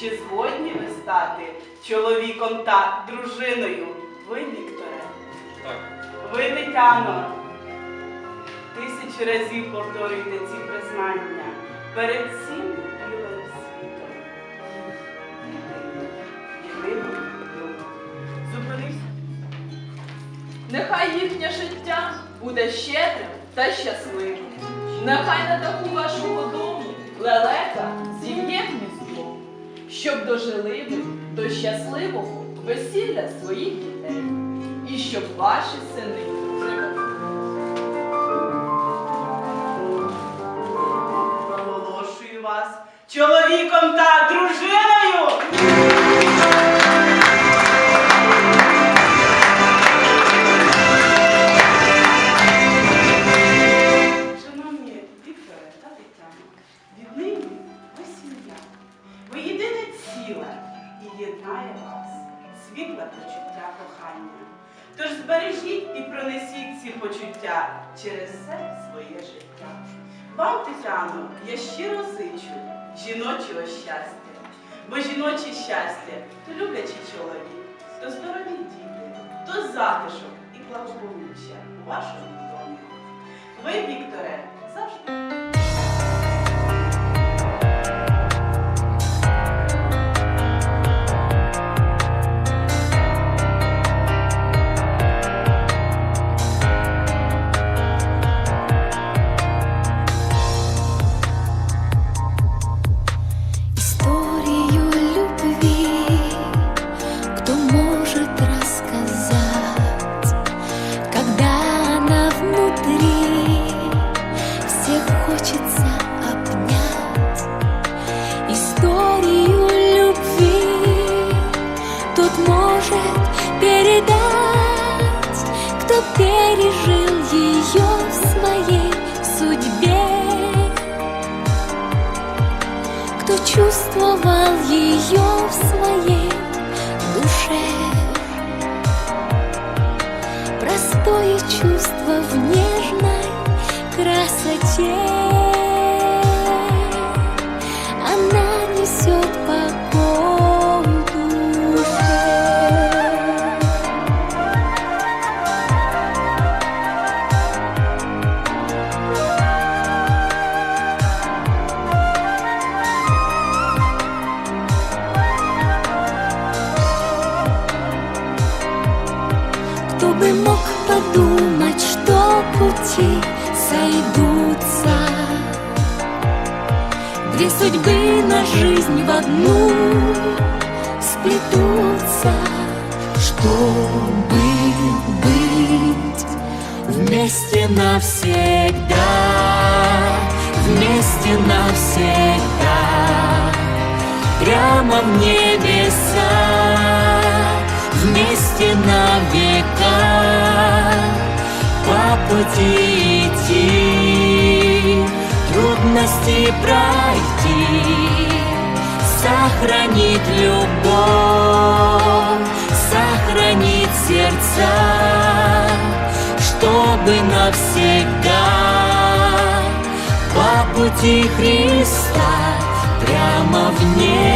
чи згодні ви стати чоловіком та дружиною? Ви, Вікторе, Так. ви, Тетяно, тисячу разів повторюйте ці признання перед цим білим світом. Єдиним. Зупинився. Нехай їхнє життя буде щедрим та щасливим. Нехай на таку вашого дому лелека зім'є гніздо, щоб дожили ви до щасливого весілля своїх дітей. І щоб ваші сини привели. Проголошую вас чоловіком та дружиною. І вас світле почуття кохання. Тож збережіть і пронесіть ці почуття через все своє життя. Вам, Тетяно, я щиро зичу жіночого щастя, бо жіноче щастя то люблячий чоловік, то здорові діти, то затишок і благополуччя у вашому домі. Ви, Вікторе, завжди. Хочется обнять. Историю любви тот может передать, кто пережил ее в своей судьбе кто чувствовал ее в своей душе. Простое чувство пути сойдутся. Две судьбы на жизнь в одну сплетутся. Чтобы быть вместе навсегда Вместе навсегда Прямо в небеса Пути идти Трудности пройти Сохранить любовь Сохранить сердца Чтобы навсегда По пути Христа Прямо в небо